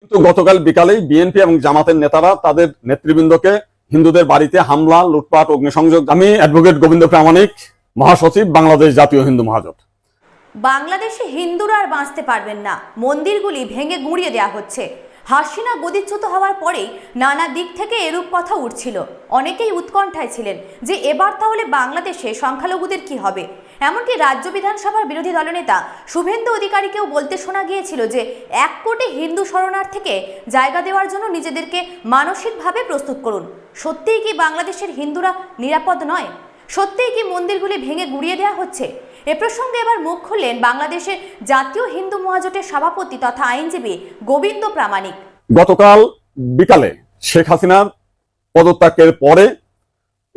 কিন্তু গতকাল বিকালেই বিএনপি এবং জামাতের নেতারা তাদের নেতৃবৃন্দকে হিন্দুদের বাড়িতে হামলা, লুটপাট, অগ্নিসংযোগ, আমি অ্যাডভোকেট গোবিন্দ প্রামাণিক, মহাসচিব, বাংলাদেশ জাতীয় হিন্দু মহাজোট। বাংলাদেশে হিন্দুরা আর বাঁচতে পারবেন না। মন্দিরগুলি ভেঙে গুঁড়িয়ে দেওয়া হচ্ছে। হাসিনা গদিচ্যুত হওয়ার পরেই নানা দিক থেকে এরূপ কথা উঠছিল। অনেকেই উৎকণ্ঠায় ছিলেন যে এবার তাহলে বাংলাদেশে সংখ্যালঘুদের কি হবে? এমনকি রাজ্য বিধানসভার বিরোধী দলনেতা শুভেন্দু অধিকারীকেও বলতে শোনা গিয়েছিল যে এক কোটি হিন্দু শরণার্থীকে জায়গা দেওয়ার জন্য নিজেদেরকে মানসিকভাবে প্রস্তুত করুন। সত্যিই কি বাংলাদেশের হিন্দুরা নিরাপদ নয়? সত্যিই কি মন্দিরগুলি ভেঙে গুড়িয়ে দেওয়া হচ্ছে? এ প্রসঙ্গে এবার মুখ খুললেন বাংলাদেশের জাতীয় হিন্দু মহাজোটের সভাপতি তথা আইনজীবী গোবিন্দ প্রামাণিক। গতকাল বিকালে শেখ হাসিনার পদত্যাগের পরে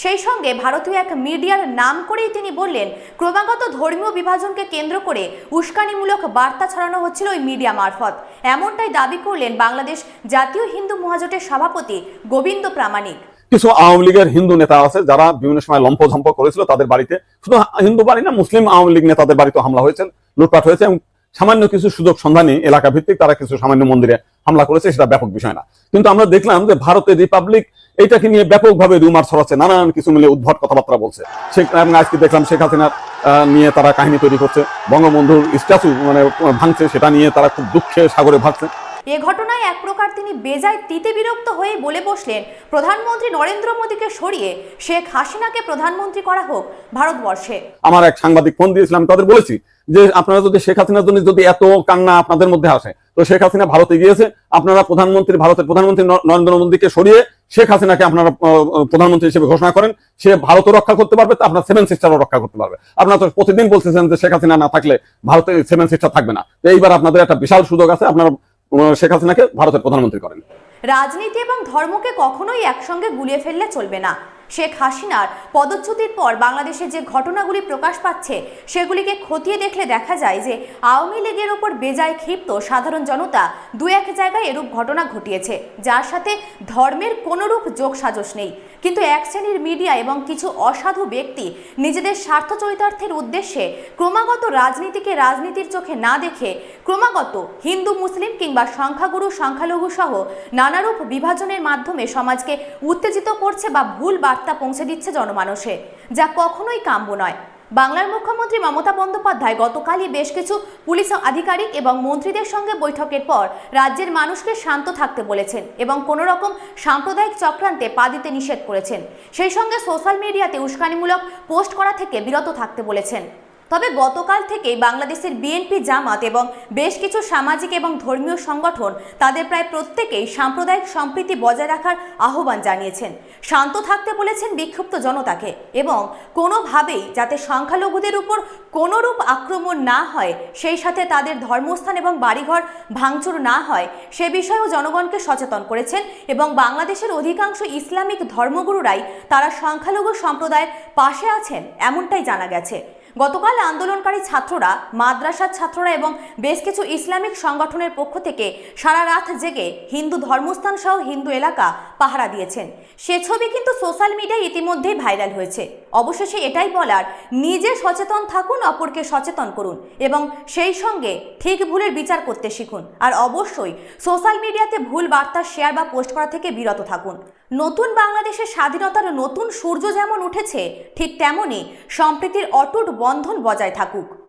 সেই সঙ্গে ভারতীয় এক মিডিয়ার নাম করেই তিনি বললেন, ক্রমাগত ধর্মীয় বিভাজনকে কেন্দ্র করে উস্কানিমূলক বার্তা ছড়ানো হচ্ছিল ওই মিডিয়া মারফত। এমনটাই দাবি করলেন বাংলাদেশ জাতীয় হিন্দু মহাজোটের সভাপতি গোবিন্দ প্রামাণিক। কিছু আওয়ামী লীগের হিন্দু নেতা আছে যারা বিভিন্ন সময় লম্প লম্পঝম্প করেছিল তাদের বাড়িতে। শুধু হিন্দু বাড়ি না, মুসলিম আওয়ামী লীগ নেতাদের বাড়িতে হামলা হয়েছে, লুটপাট হয়েছে এবং সামান্য কিছু সুযোগ সন্ধানী এলাকা ভিত্তিক তারা কিছু সামান্য মন্দিরে হামলা করেছে, সেটা ব্যাপক বিষয় না। কিন্তু আমরা দেখলাম যে ভারতের রিপাবলিক এটাকে নিয়ে ব্যাপকভাবে রুমার ছড়াচ্ছে, নানান কিছু মিলে উদ্ভট কথাবার্তা বলছে। এবং আজকে দেখলাম শেখ হাসিনার নিয়ে তারা কাহিনী তৈরি করছে। বঙ্গবন্ধুর স্ট্যাচু মানে ভাঙছে, সেটা নিয়ে তারা খুব দুঃখে সাগরে ভাগছে এ ঘটনায় এক প্রকার তিনি বেজায় তিতে বিরক্ত হয়ে বলে বসলেন, প্রধানমন্ত্রী নরেন্দ্র মোদীকে সরিয়ে শেখ হাসিনাকে প্রধানমন্ত্রী করা হোক ভারতবর্ষে। আমার এক সাংবাদিক ফোন দিয়েছিলাম, তাদের বলেছি যে, আপনারা যদি শেখ হাসিনার জন্য যদি এত কান্না আপনাদের মধ্যে আসে, তো শেখ হাসিনা ভারতে গিয়েছে, আপনারা প্রধানমন্ত্রী, ভারতের প্রধানমন্ত্রী নরেন্দ্র মোদীকে সরিয়ে শেখ হাসিনাকে আপনারা প্রধানমন্ত্রী হিসেবে ঘোষণা করেন, সে ভারতও রক্ষা করতে পারবে, তা আপনার সেভেন সিস্টারও রক্ষা করতে পারবে। আপনারা তো প্রতিদিন বলতেছেন যে, শেখ হাসিনা না থাকলে ভারতে সেভেন সিস্টার থাকবে না। তো এইবার আপনাদের একটা বিশাল সুযোগ আছে, আপনারা শেখ হাসিনাকে ভারতের প্রধানমন্ত্রী করেন। রাজনীতি এবং ধর্মকে কখনোই একসঙ্গে গুলিয়ে ফেললে চলবে না। শেখ হাসিনার পদচ্যুতির পর বাংলাদেশে যে ঘটনাগুলি প্রকাশ পাচ্ছে, সেগুলিকে খতিয়ে দেখলে দেখা যায় যে আওয়ামী লীগের ওপর বেজায় ক্ষিপ্ত সাধারণ জনতা দু এক জায়গায় এরূপ ঘটনা ঘটিয়েছে, যার সাথে ধর্মের কোনোরূপ যোগ সাজস নেই। কিন্তু এক শ্রেণির মিডিয়া এবং কিছু অসাধু ব্যক্তি নিজেদের স্বার্থ চরিতার্থের উদ্দেশ্যে ক্রমাগত রাজনীতিকে রাজনীতির চোখে না দেখে ক্রমাগত হিন্দু, মুসলিম কিংবা সংখ্যাগুরু সংখ্যালঘু সহ নানারূপ বিভাজনের মাধ্যমে সমাজকে উত্তেজিত করছে বা ভুল বার্তা পৌঁছে দিচ্ছে জনমানসে, যা কখনোই কাম্য নয়। বাংলার মুখ্যমন্ত্রী মমতা বন্দ্যোপাধ্যায় গতকালই বেশ কিছু পুলিশ আধিকারিক এবং মন্ত্রীদের সঙ্গে বৈঠকের পর রাজ্যের মানুষকে শান্ত থাকতে বলেছেন এবং কোনো রকম সাম্প্রদায়িক চক্রান্তে পা দিতে নিষেধ করেছেন। সেই সঙ্গে সোশ্যাল মিডিয়াতে উস্কানিমূলক পোস্ট করা থেকে বিরত থাকতে বলেছেন। তবে গতকাল থেকেই বাংলাদেশের বিএনপি জামাত এবং বেশ কিছু সামাজিক এবং ধর্মীয় সংগঠন তাদের প্রায় প্রত্যেকেই সাম্প্রদায়িক সম্প্রীতি বজায় রাখার আহ্বান জানিয়েছেন। শান্ত থাকতে বলেছেন বিক্ষুব্ধ জনতাকে এবং কোনোভাবেই যাতে সংখ্যালঘুদের উপর কোনোরূপ আক্রমণ না হয়, সেই সাথে তাদের ধর্মস্থান এবং বাড়িঘর ভাঙচুর না হয়, সে বিষয়েও জনগণকে সচেতন করেছেন এবং বাংলাদেশের অধিকাংশ ইসলামিক ধর্মগুরুরাই তারা সংখ্যালঘু সম্প্রদায়ের পাশে আছেন, এমনটাই জানা গেছে। গতকাল আন্দোলনকারী ছাত্ররা, মাদ্রাসার ছাত্ররা এবং বেশ কিছু ইসলামিক সংগঠনের পক্ষ থেকে সারা রাত জেগে হিন্দু ধর্মস্থান সহ হিন্দু এলাকা পাহারা দিয়েছেন। সে ছবি কিন্তু সোশ্যাল মিডিয়ায় ইতিমধ্যেই ভাইরাল হয়েছে। অবশেষে এটাই বলার, নিজে সচেতন থাকুন, অপরকে সচেতন করুন এবং সেই সঙ্গে ঠিক ভুলের বিচার করতে শিখুন। আর অবশ্যই সোশ্যাল মিডিয়াতে ভুল বার্তা শেয়ার বা পোস্ট করা থেকে বিরত থাকুন। নতুন বাংলাদেশের স্বাধীনতার নতুন সূর্য যেমন উঠেছে, ঠিক তেমনই সম্প্রীতির অটুট বন্ধন বজায় থাকুক।